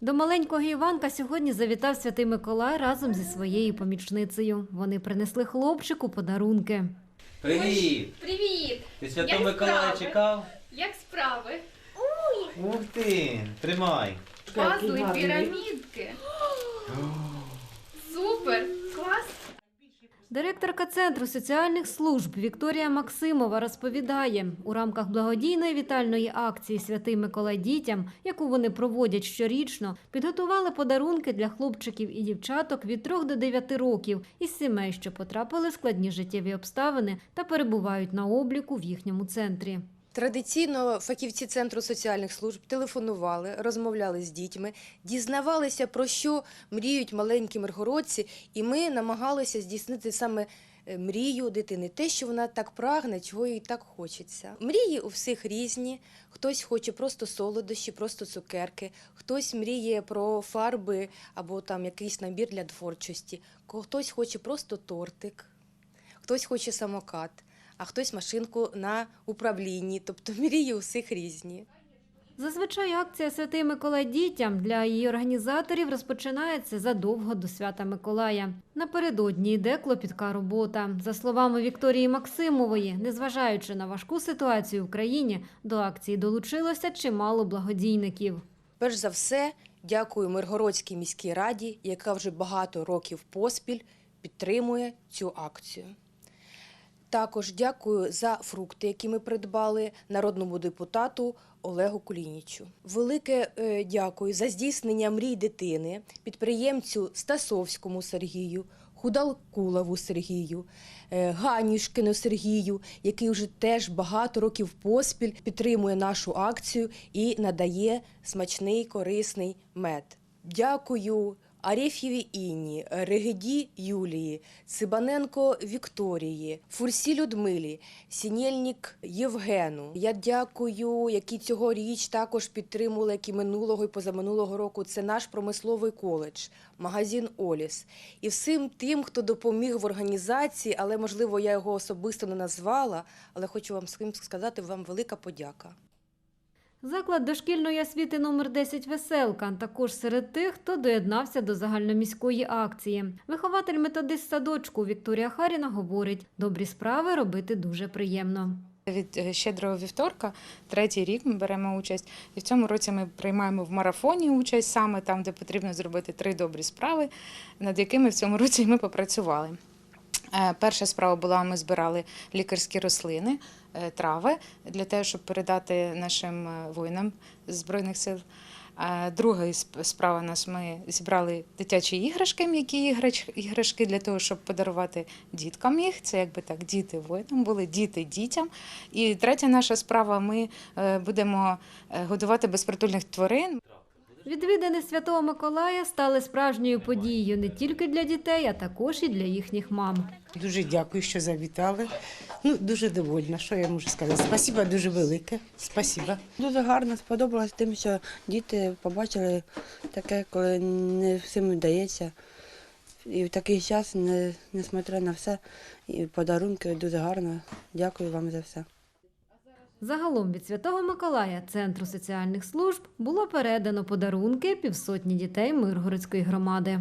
До маленького Іванка сьогодні завітав святий Миколай разом зі своєю помічницею. Вони принесли хлопчику подарунки. Привіт! Привіт! Ти Святого Миколая чекав? Як справи? Ух ти! Тримай! Пазли, пірамідки. Супер! Директорка Центру соціальних служб Вікторія Максимова розповідає, у рамках благодійної вітальної акції Святий Миколай дітям, яку вони проводять щорічно, підготували подарунки для хлопчиків і дівчаток від 3 до 9 років із сімей, що потрапили в складні життєві обставини та перебувають на обліку в їхньому центрі. Традиційно фахівці центру соціальних служб телефонували, розмовляли з дітьми, дізнавалися про що мріють маленькі миргородці, і ми намагалися здійснити саме е, мрію дитини, те, що вона так прагне, чого їй так хочеться. Мрії у всіх різні. Хтось хоче просто солодощі, просто цукерки, хтось мріє про фарби або там якийсь набір для творчості, хтось хоче просто тортик, хтось хоче самокат а хтось машинку на управлінні, тобто мрії у всіх різні. Зазвичай акція Святий Миколай дітям для її організаторів розпочинається задовго до свята Миколая. Напередодні йде клопітка робота. За словами Вікторії Максимової, незважаючи на важку ситуацію в країні, до акції долучилося чимало благодійників. Перш за все, дякую Миргородській міській раді, яка вже багато років поспіль підтримує цю акцію. Також дякую за фрукти, які ми придбали народному депутату Олегу Кулінічу. Велике е, дякую за здійснення мрій дитини, підприємцю Стасовському Сергію, Худалкулову Сергію, е, Ганюшкину Сергію, який вже теж багато років поспіль підтримує нашу акцію і надає смачний корисний мед. Дякую Ареф'єві Інні, Регеді Юлії, Цибаненко Вікторії, Фурсі Людмилі, Сінєльнік Євгену. Я дякую, які цьогоріч також підтримували, як і минулого і позаминулого року. Це наш промисловий коледж, магазин Оліс. І всім тим, хто допоміг в організації, але можливо я його особисто не назвала, але хочу вам сказати вам велика подяка. Заклад дошкільної освіти номер 10 Веселка також серед тих, хто доєднався до загальноміської акції. Вихователь методист садочку Вікторія Харіна говорить: добрі справи робити дуже приємно. Від е, щедрого вівторка, третій рік ми беремо участь. І в цьому році ми приймаємо в марафоні участь саме там, де потрібно зробити три добрі справи, над якими в цьому році ми попрацювали. Е, Перша справа була: ми збирали лікарські рослини, трави для того, щоб передати нашим е, воїнам Збройних сил. Е, Друга справа нас ми зібрали дитячі іграшки, м'які іграшки для того, щоб подарувати діткам їх. Це якби так, діти воїнам були, діти дітям. І третя наша справа: ми е, будемо е, годувати безпритульних тварин. Відвідини Святого Миколая стали справжньою подією не тільки для дітей, а також і для їхніх мам. Дуже дякую, що завітали. Ну, дуже довольна, що я можу сказати. Спасибо дуже велике. Спасибо. Дуже гарно сподобалось тим, що діти побачили таке, коли не всім вдається. І в такий час, не, несмотря на все, і подарунки дуже гарно. Дякую вам за все. Загалом від Святого Миколая Центру соціальних служб було передано подарунки півсотні дітей Миргородської громади.